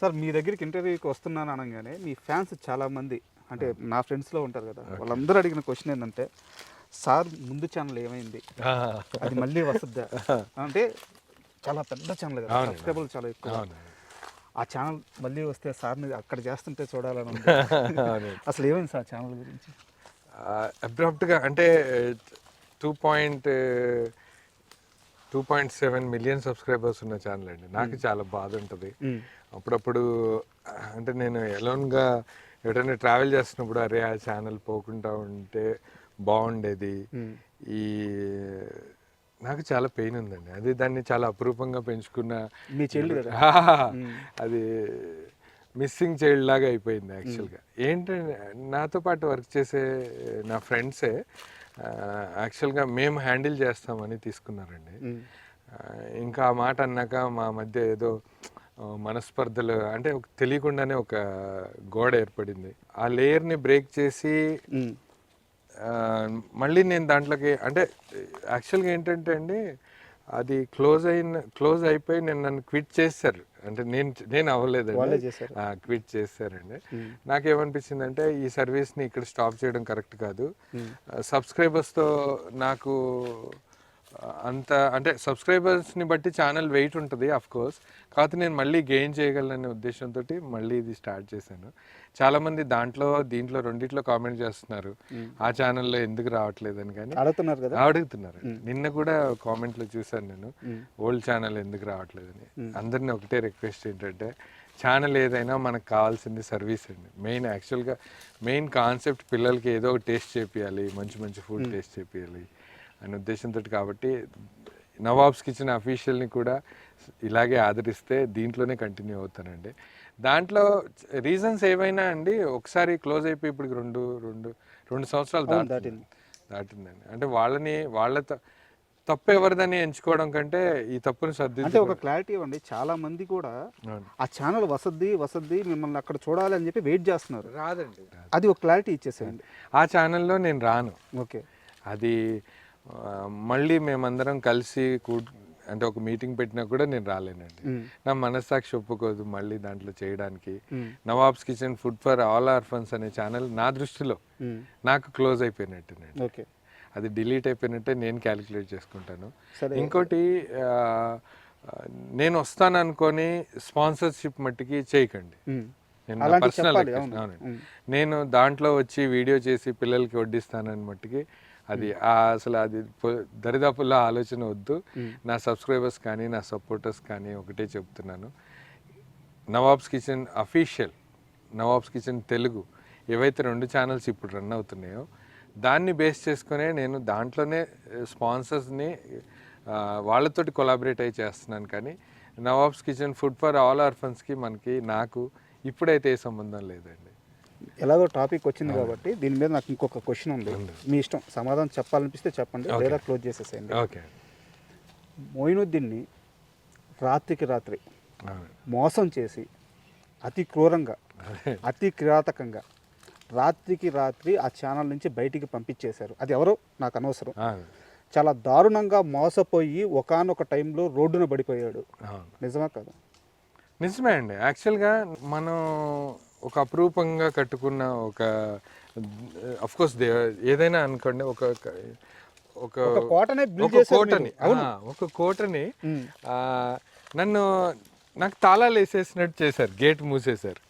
Sir మీ దగ్గరికి ఇంటర్వ్యూకి వస్తున్నాను అనగానే మీ ఫ్యాన్స్ చాలా మంది అంటే నా ఫ్రెండ్స్లో ఉంటారు కదా వాళ్ళందరూ అడిగిన క్వశ్చన్ ఏంటంటే సార్ ముందు ఛానల్ ఏమైంది? అది మళ్ళీ వస్తుందా? అంటే చాలా పెద్ద ఛానల్ కదా. సబ్స్క్రైబర్లు చాలా ఎక్కువ. ఆ ఛానల్ మళ్ళీ వస్తే సార్ని అక్కడ చేస్తుంటే చూడాలని ఉంది. అసలు ఏమైంది సార్ ఛానల్ గురించి? అబ్రాప్ట్గా అంటే two point two point seven million subscribers ఉన్న ఛానల్ అండి. నాకు చాలా బాధ ఉంటుంది. అప్పుడప్పుడు అంటే నేను ఎలోన్గా ఎక్కడైనా ట్రావెల్ చేస్తున్నప్పుడు అరే ఆ ఛానల్ పోకుండా ఉంటే బాగుండేది. ఈ నాకు చాలా పెయిన్ ఉందండి. అది దాన్ని చాలా అపురూపంగా పెంచుకున్న మీ చెల్లి అది మిస్సింగ్ చైల్డ్ లాగా అయిపోయింది యాక్చువల్గా ఏంటంటే నాతో పాటు వర్క్ చేసే నా ఫ్రెండ్సే యాక్చువల్గా మేము హ్యాండిల్ చేస్తామని తీసుకున్నారండి. ఇంకా ఆ మాట అన్నాక మా మధ్య ఏదో మనస్పర్ధలు అంటే తెలియకుండానే ఒక గోడ ఏర్పడింది. ఆ లేయర్ని బ్రేక్ చేసి మళ్ళీ నేను దాంట్లోకి అంటే యాక్చువల్గా ఏంటంటే అండి అది క్లోజ్ అయిన క్లోజ్ అయిపోయి నేను నన్ను క్విట్ చేశారు. అంటే నేను నేను అవ్వలేదండి. క్విట్ చేశారండి. నాకేమనిపించింది అంటే ఈ సర్వీస్ని ఇక్కడ స్టాప్ చేయడం కరెక్ట్ కాదు. సబ్స్క్రైబర్స్తో నాకు అంత అంటే సబ్స్క్రైబర్స్ని బట్టి ఛానల్ వెయిట్ ఉంటుంది అఫ్ కోర్స్ కాకపోతే నేను మళ్ళీ గెయిన్ చేయగలననే ఉద్దేశంతో మళ్ళీ ఇది స్టార్ట్ చేశాను. చాలామంది దాంట్లో దీంట్లో రెండిట్లో కామెంట్ చేస్తున్నారు. ఆ ఛానల్లో ఎందుకు రావట్లేదని కానీ అడుగుతున్నారు కదా? అడుగుతున్నారు. నిన్న కూడా కామెంట్లో చూశాను నేను. ఓల్డ్ ఛానల్ ఎందుకు రావట్లేదని. అందరిని ఒకటే రిక్వెస్ట్ ఏంటంటే ఛానల్ ఏదైనా మనకు కావాల్సింది సర్వీస్ అండి. మెయిన్ యాక్చువల్గా మెయిన్ కాన్సెప్ట్ పిల్లలకి ఏదో ఒక టేస్ట్ చేపియాలి మంచి మంచి ఫుడ్ టేస్ట్ చేపియాలి. అనే ఉద్దేశంతో కాబట్టి నవాబ్స్ కిచెన్ అఫీషియల్ని కూడా ఇలాగే ఆదరిస్తే దీంట్లోనే కంటిన్యూ అవుతానండి. దాంట్లో రీజన్స్ ఏవైనా అండి? ఒకసారి క్లోజ్ అయిపోయి ఇప్పుడు రెండు రెండు రెండు సంవత్సరాలు దాటింది. దాటిందండి. అంటే వాళ్ళని వాళ్ళ త- తప్పు ఎవరిదని ఎంచుకోవడం కంటే ఈ తప్పుని అంటే సర్దిద్దు ఒక క్లారిటీ ఇవ్వండి. చాలా మంది కూడా. ఆ ఛానల్ వసద్ది వసద్ది మిమ్మల్ని అక్కడ చూడాలి అని చెప్పి వెయిట్ చేస్తున్నారు. రాదండి. అది ఒక క్లారిటీ ఇచ్చేసేయండి. ఆ ఛానల్లో నేను రాను. ఓకే. అది మళ్ళీ మేమందరం కలిసి కూ అంటే ఒక మీటింగ్ పెట్టినా కూడా నేను రాలేనండి. నా మనస్సాక్షి ఒప్పుకోదు మళ్ళీ దాంట్లో చేయడానికి. Nawabs kitchen food for all orphans అనే ఛానల్ నా దృష్టిలో నాకు క్లోజ్ అయిపోయినట్టేనండి. ఓకే. అది డిలీట్ అయిపోయినట్టే నేను క్యాలిక్యులేట్ చేసుకుంటాను. ఇంకోటి నేను వస్తాను అనుకొని స్పాన్సర్షిప్ మట్టికి చేయకండి. నేను పర్సనల్ నేను దాంట్లో వచ్చి వీడియో చేసి పిల్లలకి వడ్డిస్తానని మట్టికి అది ఆ అసలు అది దరిదాపుల్లో ఆలోచన వద్దు. నా సబ్స్క్రైబర్స్ కానీ నా సపోర్టర్స్ కానీ ఒకటే చెప్తున్నాను. Nawabs Kitchen official Nawabs Kitchen Telugu ఏవైతే రెండు ఛానల్స్ ఇప్పుడు రన్ అవుతున్నాయో దాన్ని బేస్ చేసుకునే నేను దాంట్లోనే స్పాన్సర్స్ని వాళ్ళతోటి కొలాబరేట్ అయి చేస్తున్నాను. కానీ Nawabs Kitchen food for all ఆర్ఫన్స్కి మనకి నాకు ఇప్పుడైతే ఏ సంబంధం లేదండి. ఎలాగో టాపిక్ వచ్చింది కాబట్టి దీని మీద నాకు ఇంకొక క్వశ్చన్ ఉంది. మీ ఇష్టం. సమాధానం చెప్పాలనిపిస్తే చెప్పండి. లేదా క్లోజ్ చేసేసేయండి. ఓకే. మొయినుద్దీన్ని రాత్రికి రాత్రి. మోసం చేసి అతి క్రూరంగా అతి కిరాతకంగా రాత్రికి రాత్రి ఆ ఛానల్ నుంచి బయటికి పంపించేశారు. అది ఎవరో? నాకు అనవసరం. చాలా దారుణంగా మోసపోయి ఒకానొక టైంలో రోడ్డున పడిపోయాడు. నిజమా కదా? నిజమే అండి. యాక్చువల్గా మనం ఒక అపురూపంగా కట్టుకున్న ఒక అఫ్ కోర్స్ ఏదైనా అనుకోండి ఒక ఒక కోటనే ఒక కోటని ఒక కోటని నన్ను నాకు తాళాలు వేసేసినట్టు చేశారు గేట్ మూసేశారు.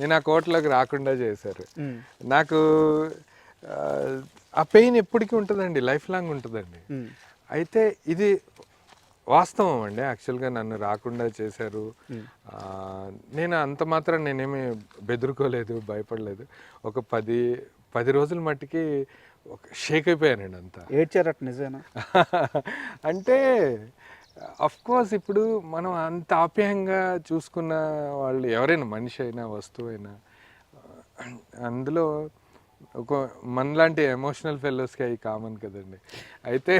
నేను ఆ కోటలోకి రాకుండా చేశారు. నాకు ఆ, పెయిన్ ఎప్పటికీ ఉంటుందండి లైఫ్ లాంగ్ ఉంటుందండి. అయితే ఇది వాస్తవం అండి యాక్చువల్గా నన్ను రాకుండా చేశారు. నేను అంత మాత్రం నేనేమి బెదురుకోలేదు భయపడలేదు. ఒక పది పది రోజుల మట్టికి ఒక షేక్ అయిపోయానండి అంతా. ఏడ్చారట నిజమేనా అంటే అఫ్ కోర్స్ ఇప్పుడు మనం అంత ఆప్యాయంగా చూసుకున్న వాళ్ళు ఎవరైనా మనిషి అయినా వస్తువు అయినా అందులో ఒక మనలాంటి ఎమోషనల్ ఫెలోస్కి అవి కామన్ కదండి. అయితే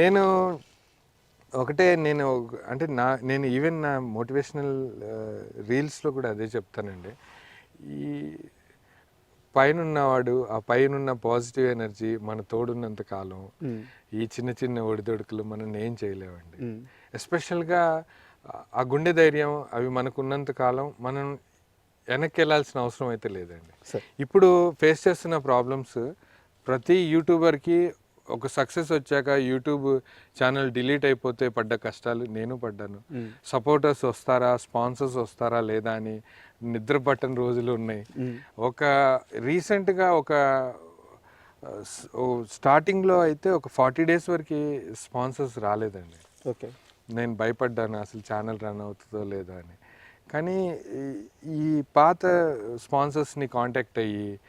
నేను ఒకటే నేను అంటే నా నేను ఈవెన్ నా మోటివేషనల్ రీల్స్లో కూడా అదే చెప్తానండి ఈ పైన ఉన్నవాడు ఆ పైన ఉన్న పాజిటివ్ ఎనర్జీ మన తోడున్నంత కాలం. ఈ చిన్న చిన్న ఒడిదొడుకులు మనం ఏం చేయలేమండి ఉమ్. ఎస్పెషల్గా ఆ గుండె ధైర్యం అవి మనకు ఉన్నంత కాలం మనం వెనక్కి వెళ్ళాల్సిన అవసరం అయితే లేదండి ఇప్పుడు ఫేస్ చేస్తున్న ప్రాబ్లమ్స్ ప్రతి యూట్యూబర్కి ఒక సక్సెస్ వచ్చాక యూట్యూబ్ ఛానల్ డిలీట్ అయిపోతే పడ్డ కష్టాలు నేను పడ్డాను. సపోర్టర్స్ వస్తారా? స్పాన్సర్స్ వస్తారా? లేదా అని నిద్ర పట్టని రోజులు ఉన్నాయి. ఒక రీసెంట్గా ఒక స్టార్టింగ్లో అయితే ఒక ఫార్టీ డేస్ వరకు స్పాన్సర్స్ రాలేదండి. ఓకే. నేను భయపడ్డాను అసలు ఛానల్ రన్ అవుతుందో లేదో అని. కానీ ఈ- పాత స్పాన్సర్స్ని కాంటాక్ట్ అయ్యి.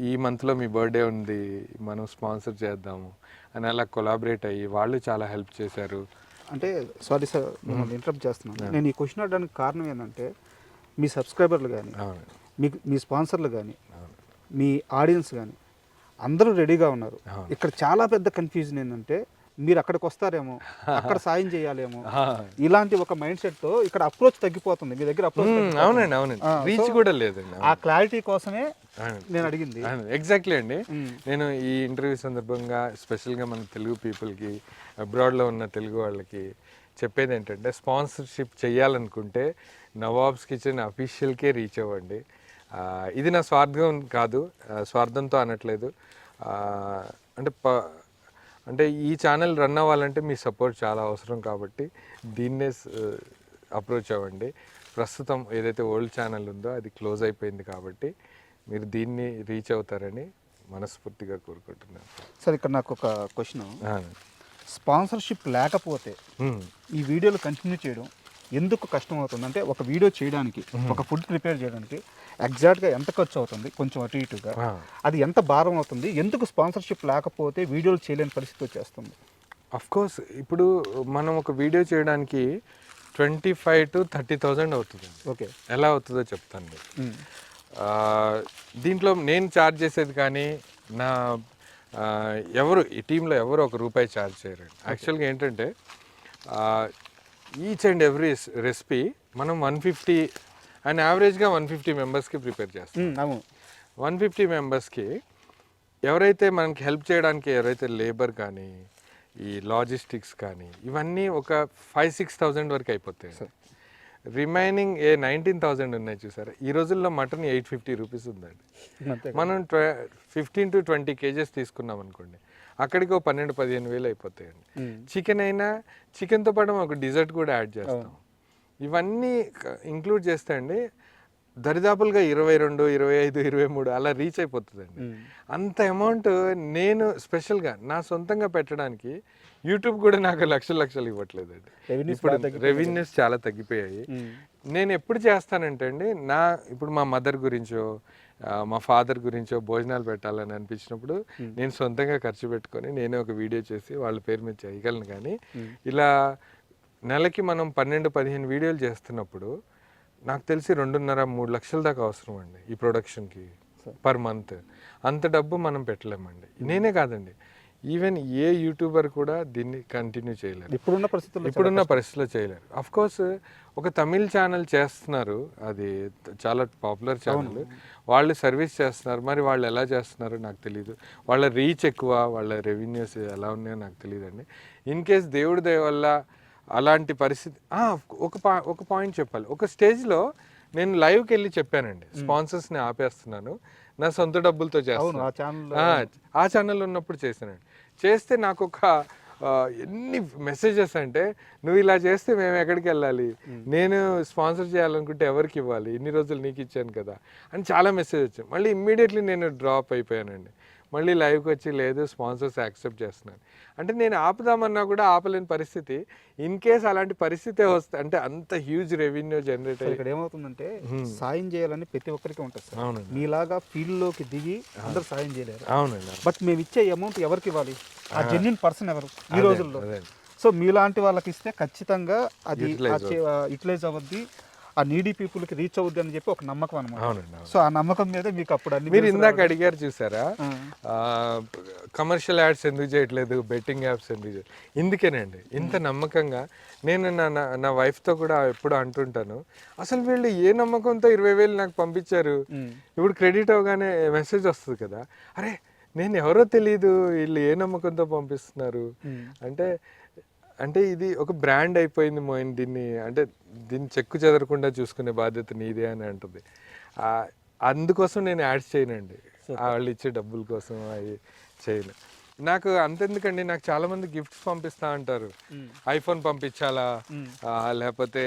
ఈ మంత్లో మీ బర్త్డే ఉంది మనం స్పాన్సర్ చేద్దాము అని అలా కొలాబరేట్ అయ్యి వాళ్ళు చాలా హెల్ప్ చేశారు. అంటే సారీ సార్ మిమ్మల్ని ఇంటరప్ట్ చేస్తున్నాను. నేను ఈ క్వశ్చన్ అడడానికి కారణం ఏంటంటే మీ సబ్స్క్రైబర్లు కానీ మీకు మీ స్పాన్సర్లు కానీ మీ ఆడియన్స్ కానీ అందరూ రెడీగా ఉన్నారు. ఇక్కడ చాలా పెద్ద కన్ఫ్యూజన్ ఏంటంటే మీరు అక్కడికి వస్తారేమో అక్కడ సాయం చేయాలేమో. ఇలాంటి ఒక మైండ్ సెట్తో ఇక్కడ అప్రోచ్ తగ్గిపోతుంది. మీ దగ్గర అప్రోచ్ అవునండి అవునండి. రీచ్ కూడా లేదండి ఆ క్లారిటీ కోసమే. నేను అడిగింది. ఎగ్జాక్ట్లీ అండి. నేను ఈ ఇంటర్వ్యూ సందర్భంగా స్పెషల్గా మన తెలుగు పీపుల్కి అబ్రాడ్లో ఉన్న తెలుగు వాళ్ళకి చెప్పేది ఏంటంటే స్పాన్సర్షిప్ చేయాలనుకుంటే నవాబ్స్ కిచెన్ అఫీషియల్కే రీచ్ అవ్వండి. ఇది నా స్వార్థం కాదు స్వార్థంతో అనట్లేదు. అంటే ప అంటే ఈ ఛానల్ రన్ అవ్వాలంటే మీ సపోర్ట్ చాలా అవసరం కాబట్టి దీన్నే అప్రోచ్ అవ్వండి. ప్రస్తుతం ఏదైతే ఓల్డ్ ఛానల్ ఉందో అది క్లోజ్ అయిపోయింది కాబట్టి మీరు దీన్ని రీచ్ అవుతారని మనస్ఫూర్తిగా కోరుకుంటున్నాను. సార్ ఇక్కడ నాకు ఒక క్వశ్చన్. స్పాన్సర్షిప్ లేకపోతే ఈ వీడియోలు కంటిన్యూ చేయడం ఎందుకు కష్టం అవుతుంది అంటే ఒక వీడియో చేయడానికి ఒక ఫుడ్ ప్రిపేర్ చేయడానికి ఎగ్జాక్ట్గా ఎంత ఖర్చు అవుతుంది కొంచెం అటు ఇటుగా. అది ఎంత భారం అవుతుంది ఎందుకు స్పాన్సర్షిప్ లేకపోతే వీడియోలు చేయలేని పరిస్థితి వచ్చేస్తుంది? కోర్స్ ఇప్పుడు మనం ఒక వీడియో చేయడానికి twenty five to thirty thousand అవుతుంది. ఓకే. ఎలా అవుతుందో చెప్తాను మీకు. దీంట్లో నేను ఛార్జ్ చేసేది కానీ నా ఎవరు ఈ టీంలో ఎవరు ఒక రూపాయి ఛార్జ్ చేయరండి యాక్చువల్గా ఏంటంటే ఈచ్ అండ్ ఎవ్రీ రెసిపీ మనం వన్ ఫిఫ్టీ అండ్ యావరేజ్గా వన్ ఫిఫ్టీ మెంబర్స్కి ప్రిపేర్ చేస్తాం. అవును. వన్ ఫిఫ్టీ మెంబర్స్కి ఎవరైతే మనకి హెల్ప్ చేయడానికి ఎవరైతే లేబర్ కానీ ఈ లాజిస్టిక్స్ కానీ ఇవన్నీ ఒక ఫైవ్ సిక్స్ థౌజండ్ వరకు అయిపోతాయి. రిమైనింగ్ ఏ నైన్టీన్ థౌజండ్ ఉన్నాయి చూసారా? ఈ రోజుల్లో మటన్ ఎయిట్ ఫిఫ్టీ రూపీస్ ఉందండి. మనం ఫిఫ్టీన్ టు ట్వంటీ కేజెస్ తీసుకున్నాం అనుకోండి. అక్కడికి ఒక పన్నెండు పదిహేను వేలు అయిపోతాయండి. చికెన్ అయినా చికెన్తో పాటు ఒక డిజర్ట్ కూడా యాడ్ చేస్తాం ఇవన్నీ ఇంక్లూడ్ చేస్తే అండి దరిదాపులుగా ఇరవై రెండు ఇరవై ఐదు ఇరవై మూడు అలా రీచ్ అయిపోతుందండి. అంత అమౌంట్ నేను స్పెషల్గా నా సొంతంగా పెట్టడానికి యూట్యూబ్ కూడా నాకు లక్షలు లక్షలు ఇవ్వట్లేదండి ఇప్పుడు. రెవెన్యూస్ చాలా తగ్గిపోయాయి. నేను ఎప్పుడు చేస్తానంటే అండి నా ఇప్పుడు మా మదర్ గురించో మా ఫాదర్ గురించో భోజనాలు పెట్టాలని అనిపించినప్పుడు నేను సొంతంగా ఖర్చు పెట్టుకొని నేనే ఒక వీడియో చేసి వాళ్ళ పేరు మీద చేయగలను కానీ ఇలా నెలకి మనం పన్నెండు పదిహేను వీడియోలు చేస్తున్నప్పుడు నాకు తెలిసి రెండున్నర మూడు లక్షల దాకా అవసరం అండి ఈ ప్రొడక్షన్కి పర్ మంత్ అంత డబ్బు మనం పెట్టలేమండి. నేనే కాదండి. ఈవెన్ ఏ యూట్యూబర్ కూడా దీన్ని కంటిన్యూ చేయలేరు. ఇప్పుడున్న పరిస్థితుల్లో ఇప్పుడున్న పరిస్థితిలో చేయలేరు. అఫ్ కోర్స్ ఒక తమిళ్ ఛానల్ చేస్తున్నారు. అది చాలా పాపులర్ ఛానల్ వాళ్ళు సర్వీస్ చేస్తున్నారు. మరి వాళ్ళు ఎలా చేస్తున్నారో నాకు తెలియదు వాళ్ళ రీచ్ ఎక్కువ వాళ్ళ రెవెన్యూస్ ఎలా ఉన్నాయో నాకు తెలియదండి ఇన్ కేస్ దేవుడి దయ వల్ల అలాంటి పరిస్థితి ఒక పా ఒక పాయింట్ చెప్పాలి. ఒక స్టేజ్లో నేను లైవ్కి వెళ్ళి చెప్పానండి. స్పాన్సర్స్ని ఆపేస్తున్నాను. నా సొంత డబ్బులతో చేస్తాను ఆ ఛానల్ ఉన్నప్పుడు చేశానండి. చేస్తే నాకు ఒక ఎన్ని మెసేజెస్ అంటే నువ్వు ఇలా చేస్తే మేము ఎక్కడికి వెళ్ళాలి? నేను స్పాన్సర్ చేయాలనుకుంటే ఎవరికి ఇవ్వాలి? ఇన్ని రోజులు నీకు ఇచ్చాను కదా? అని చాలా మెసేజ్ వచ్చాయి. మళ్ళీ ఇమ్మీడియట్లీ నేను డ్రాప్ అయిపోయానండి. మళ్ళీ లైవ్కి వచ్చి లేదు స్పాన్సర్స్ యాక్సెప్ట్ చేస్తున్నాను. అంటే నేను ఆపుదామన్నా కూడా ఆపలేని పరిస్థితి. ఇన్ కేస్ అలాంటి పరిస్థితే వస్తే అంటే అంత హ్యూజ్ రెవెన్యూ జనరేట్ అయ్యి ఇక్కడ ఏమవుతుందంటే సాయం చేయాలని ప్రతి ఒక్కరికి ఉంటుంది సార్. అవునండి. మీలాగా ఫీల్డ్లోకి దిగి అందరు సాయం చేయలేరు. అవునండి బట్ మేము ఇచ్చే అమౌంట్ ఎవరికి ఇవ్వాలి? ఆ జెన్యున్ పర్సన్ ఎవరు? ఈ రోజుల్లో. సో మీలాంటి వాళ్ళకి ఇస్తే ఖచ్చితంగా అది యూటిలైజ్ అవ్వద్ది. ఆ నీడీ పీపుల్కి రీచ్ అవుద్ది అని చెప్పి ఒక నమ్మకం అనమాట సో ఆ నమ్మకం మీద మీకు అప్పుడు అన్ని మీరు ఇందాక అడిగారు చూసారా. కమర్షియల్ యాడ్స్ ఎందుకు చేయట్లేదు? బెట్టింగ్ యాప్స్ ఎందుకు చేయట్లేదు? ఇందుకేనండి. ఇంత నమ్మకంగా నేను నా నా- వైఫ్తో కూడా ఎప్పుడు అంటుంటాను అసలు వీళ్ళు ఏ నమ్మకంతో ఇరవై వేలు నాకు పంపించారు. ఇప్పుడు క్రెడిట్ అవగానే మెసేజ్ వస్తుంది కదా. అరే నేను ఎవరో తెలియదు వీళ్ళు ఏ నమ్మకంతో పంపిస్తున్నారు. అంటే అంటే ఇది ఒక బ్రాండ్ అయిపోయింది మోయిన్ దీన్ని. అంటే దీన్ని చెక్కు చెదరకుండా చూసుకునే బాధ్యత నీదే అని అంటుంది. అందుకోసం నేను యాడ్స్ చేయనండి. వాళ్ళు ఇచ్చే డబ్బుల కోసం అవి చేయను. నాకు అంతెందుకండి నాకు చాలా మంది గిఫ్ట్స్ పంపిస్తా అంటారు. ఐఫోన్ పంపించాలా? లేకపోతే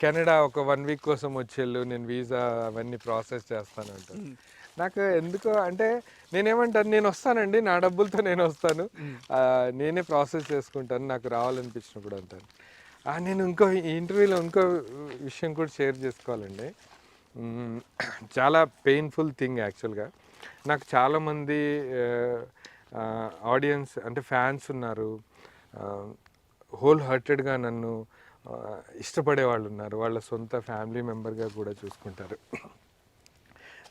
కెనడా ఒక వన్ వీక్ కోసం వచ్చేళ్ళు నేను వీసా అవన్నీ ప్రాసెస్ చేస్తాను అంటారు. నాకు ఎందుకో అంటే నేనేమంటాను నేను వస్తానండి నా డబ్బులతో నేను వస్తాను. నేనే ప్రాసెస్ చేసుకుంటాను నాకు రావాలనిపించినప్పుడు అంటాను. నేను ఇంకో ఈ ఇంటర్వ్యూలో ఇంకో విషయం కూడా షేర్ చేసుకోవాలండి. చాలా పెయిన్ఫుల్ థింగ్ యాక్చువల్గా. నాకు చాలామంది ఆడియన్స్ అంటే ఫ్యాన్స్ ఉన్నారు. హోల్ హార్టెడ్గా నన్ను ఇష్టపడే వాళ్ళు ఉన్నారు. వాళ్ళ సొంత ఫ్యామిలీ మెంబర్గా కూడా చూసుకుంటారు.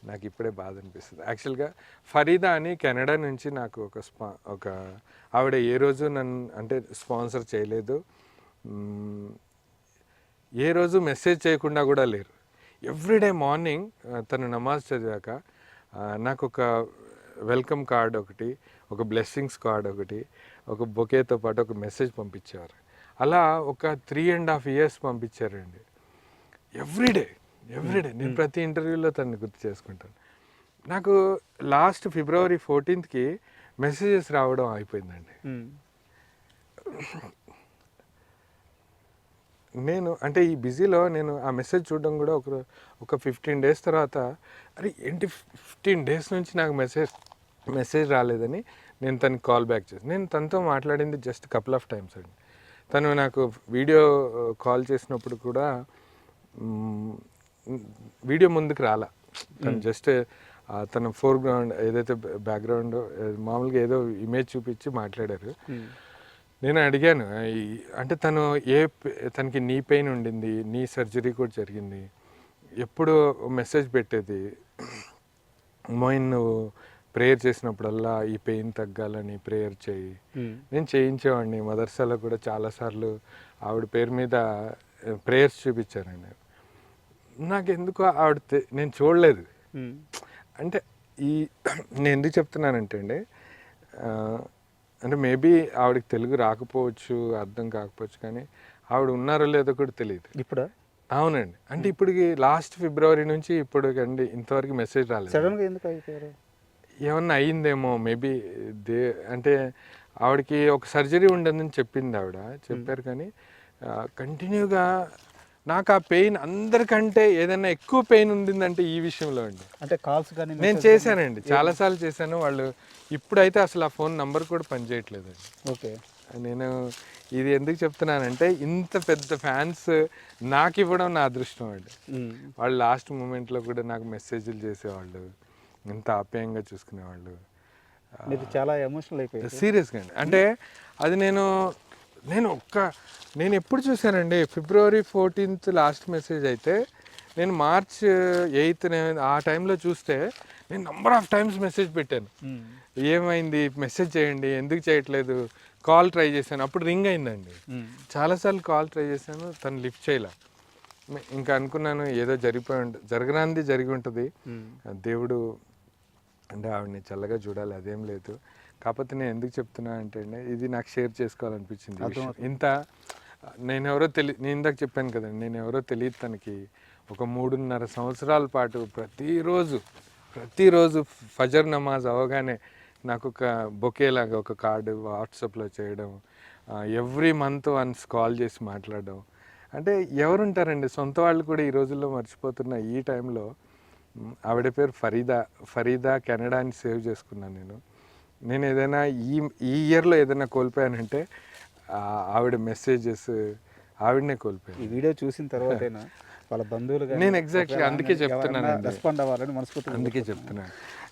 నాకు ఇప్పుడే బాధ అనిపిస్తుంది. యాక్చువల్గా ఫరీదా అని కెనడా నుంచి నాకు ఒక స్పా ఒక ఆవిడ ఏ రోజు నన్ను అంటే స్పాన్సర్ చేయలేదు. ఏ రోజు మెసేజ్ చేయకుండా కూడా లేరు. ఎవ్రీడే మార్నింగ్ తను నమాజ్ చదివాక నాకు ఒక వెల్కమ్ కార్డ్ ఒకటి ఒక బ్లెస్సింగ్స్ కార్డ్ ఒకటి ఒక బొకేతో పాటు ఒక మెసేజ్ పంపించేవారు. అలా ఒక త్రీ అండ్ హాఫ్ ఇయర్స్ పంపించారండి. ఎవ్రీడే ఎవ్రీడే నేను ప్రతి ఇంటర్వ్యూలో తనని గుర్తు చేసుకుంటాను. నాకు లాస్ట్ ఫిబ్రవరి ఫోర్టీన్త్కి మెసేజెస్ రావడం అయిపోయిందండి. నేను అంటే ఈ బిజీలో నేను ఆ మెసేజ్ చూడడం కూడా ఒక ఒక ఫిఫ్టీన్ డేస్ తర్వాత అరే ఏంటి ఫిఫ్టీన్ డేస్ నుంచి నాకు మెసేజ్ మెసేజ్ రాలేదని నేను తనకి కాల్ బ్యాక్ చేసి నేను తనతో మాట్లాడింది జస్ట్ కపుల్ ఆఫ్ టైమ్స్ అండి. తను నాకు వీడియో కాల్ చేసినప్పుడు కూడా వీడియో ముందుకు రాలా. తను జస్ట్ తన ఫోర్గ్రౌండ్ ఏదైతే బ్యాక్గ్రౌండ్ మామూలుగా ఏదో ఇమేజ్ చూపించి మాట్లాడారు. నేను అడిగాను అంటే తను ఏ తనకి నీ పెయిన్ ఉండింది నీ సర్జరీ కూడా జరిగింది ఎప్పుడు మెసేజ్ పెట్టేది మోయిన్ నువ్వు ప్రేయర్ చేసినప్పుడల్లా ఈ పెయిన్ తగ్గాలని ప్రేయర్ చేయి. నేను చేయించేవాడిని. మదర్సాలో కూడా చాలాసార్లు ఆవిడ పేరు మీద ప్రేయర్స్ చూపించానండి నాకు ఎందుకో ఆవిడ నేను చూడలేదు. అంటే ఈ నేను ఎందుకు చెప్తున్నానంటే అండి అంటే మేబీ ఆవిడకి తెలుగు రాకపోవచ్చు అర్థం కాకపోవచ్చు కానీ ఆవిడ ఉన్నారో లేదో కూడా తెలియదు ఇప్పుడా? అవునండి. అంటే ఇప్పుడు లాస్ట్ ఫిబ్రవరి నుంచి ఇప్పుడు అండి ఇంతవరకు మెసేజ్ రాలేదు. సడన్గా ఎందుకు అయిపోయారు ఏమన్నా అయ్యిందేమో మేబీ దే అంటే ఆవిడకి ఒక సర్జరీ ఉండదని చెప్పింది ఆవిడ చెప్పారు కానీ కంటిన్యూగా నాకు ఆ పెయిన్ అందరికంటే ఏదైనా ఎక్కువ పెయిన్ ఉండిందంటే ఈ విషయంలో అండి. అంటే కాల్స్ కానీ నేను చేశానండి చాలాసార్లు చేశాను వాళ్ళు ఇప్పుడైతే అసలు ఆ ఫోన్ నంబర్ కూడా పనిచేయట్లేదండి. ఓకే. నేను ఇది ఎందుకు చెప్తున్నానంటే ఇంత పెద్ద ఫ్యాన్స్ నాకు ఇవ్వడం నా అదృష్టం అండి. వాళ్ళు లాస్ట్ మూమెంట్లో కూడా నాకు మెసేజ్లు చేసేవాళ్ళు. ఇంత ఆప్యాయంగా చూసుకునేవాళ్ళు. మీరు చాలా ఎమోషనల్ అయిపోయారు. సీరియస్గా అండి. అంటే అది నేను నేను ఒక్క నేను ఎప్పుడు చూశానండి ఫిబ్రవరి ఫోర్టీన్త్ లాస్ట్ మెసేజ్ అయితే నేను మార్చ్ ఎయిత్ ఆ టైంలో చూస్తే నేను నంబర్ ఆఫ్ టైమ్స్ మెసేజ్ పెట్టాను. ఏమైంది? మెసేజ్ చేయండి ఎందుకు చేయట్లేదు? కాల్ ట్రై చేశాను. అప్పుడు రింగ్ అయిందండి. చాలాసార్లు కాల్ ట్రై చేశాను తను లిఫ్ట్ చేయలే. ఇంకా అనుకున్నాను ఏదో జరిగిపోయి ఉంటుంది జరగరాంది జరిగి ఉంటుంది. దేవుడు అంటే ఆవిడని చల్లగా చూడాలి అదేం లేదు. కాకపోతే నేను ఎందుకు చెప్తున్నా అంటే అండి, ఇది నాకు షేర్ చేసుకోవాలనిపించింది. ఇంత నేను ఎవరో తెలి నేను ఇందాక చెప్పాను కదండి నేను ఎవరో తెలియదు తనకి. ఒక మూడున్నర సంవత్సరాల పాటు ప్రతిరోజు ప్రతిరోజు ఫజర్ నమాజ్ అవగానే నాకు ఒక బొకేలాగా ఒక కార్డు వాట్సాప్లో చేయడం ఎవ్రీ మంత్ వన్స్ కాల్ చేసి మాట్లాడడం. అంటే ఎవరుంటారండి? సొంత వాళ్ళు కూడా ఈ రోజుల్లో మర్చిపోతున్న ఈ టైంలో ఆవిడ పేరు ఫరీదా ఫరీదా కెనడా అని సేవ్ చేసుకున్నాను నేను. నేను ఏదైనా ఈ ఈ ఇయర్లో ఏదైనా కోల్పోయానంటే ఆవిడ మెసేజెస్ ఆవిడనే కోల్పోయాను. ఈ వీడియో చూసిన తర్వాతైనా? వాళ్ళ బంధువులు నేను exactly అందుకే చెప్తున్నానండి. రెస్పాండ్ అవ్వాలని మనస్ఫూర్తిగా అందుకే చెప్తున్నాను.